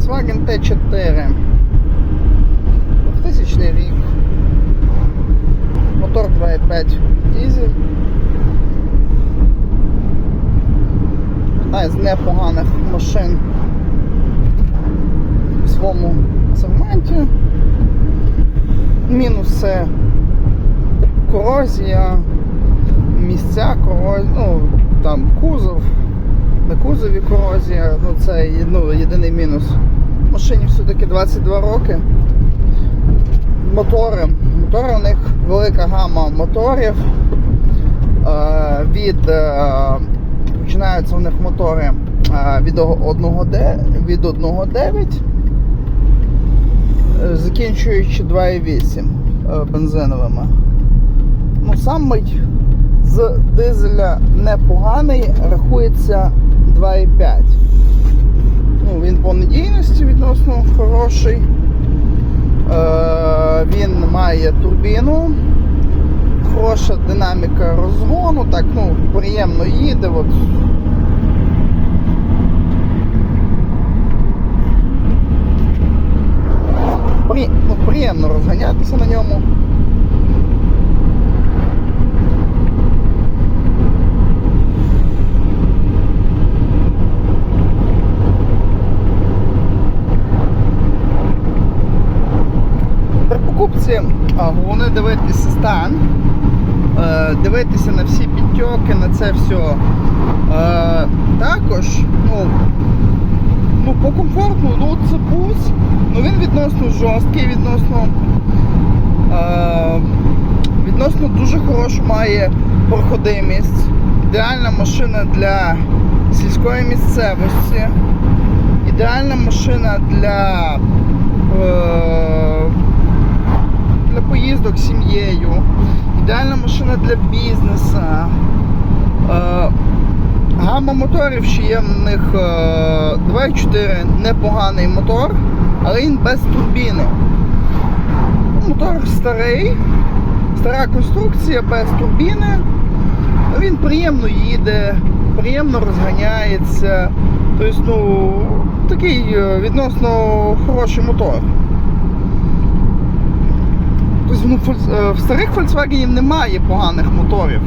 Volkswagen T4. 2000 рік. Мотор 2.5 дизель. Одна із непоганих машин в своєму сегменті. Мінус це корозія, місця корозія, ну кузові корозія, ну це ну, єдиний мінус. Машині все-таки 22 роки. Мотори. Мотори у них велика гама моторів. Е, від, е, починаються у них мотори е, від 1.9 від 1.9 е, закінчуючи 2.8 е, бензиновими. Ну, самий з дизеля непоганий, рахується 2,5. Ну, він по надійності відносно хороший. Е, він має турбіну, хороша динаміка розгону, так, ну, приємно їде. От. При, ну, приємно розганятися на ньому. Покупці а, головне дивитися стан, е, дивитися на всі підтьоки, на це все. Е, також, ну, ну, по комфорту, ну це бус, ну він відносно жорсткий, відносно, е, відносно дуже хорошу має проходимість. Ідеальна машина для сільської місцевості, ідеальна машина для. Е, для поїздок з сім'єю, машина для бізнесу. Е, гама моторів ще є в них е, 2.4 непоганий мотор, але він без турбіни. Мотор старий, стара конструкція без турбіни. Ну, Він приємно їде, приємно розганяється. Тобто, ну, такий е, відносно хороший мотор. Ну, е, в старих Volkswagen немає поганих моторів.